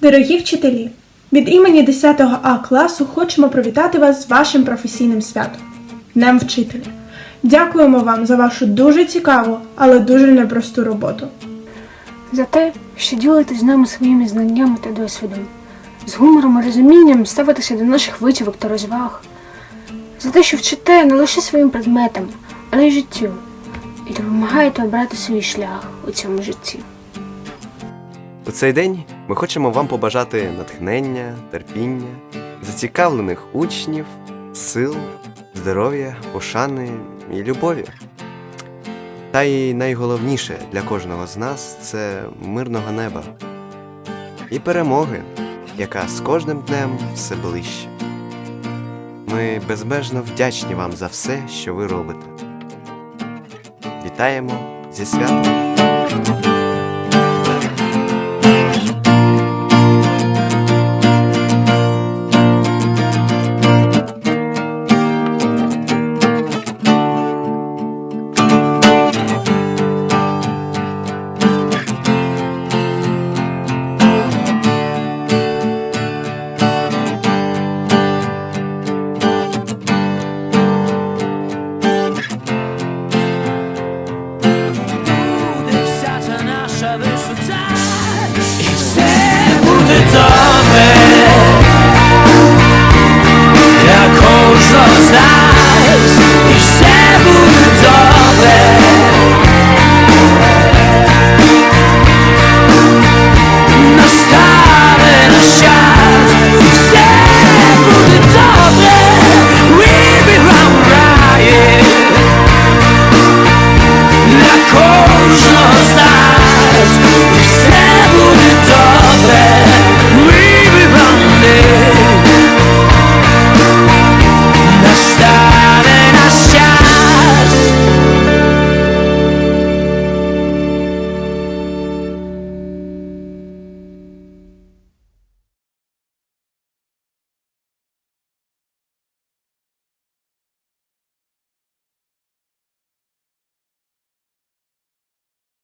Дорогі вчителі, від імені 10 А класу хочемо привітати вас з вашим професійним святом Днем вчителя. Дякуємо вам за вашу дуже цікаву, але дуже непросту роботу. за те, що ділитесь з нами своїми знаннями та досвідом, з гумором і розумінням ставитеся до наших витівок та розваг, за те, що вчите не лише своїм предметам, але й життю, і допомагаєте обрати свій шлях у цьому житті. У цей день ми хочемо вам побажати натхнення, терпіння, зацікавлених учнів, сил, здоров'я, пошани і любові. Та й найголовніше для кожного з нас це мирного неба і перемоги, яка з кожним днем все ближче. Ми безмежно вдячні вам за все, що ви робите. Вітаємо зі святом!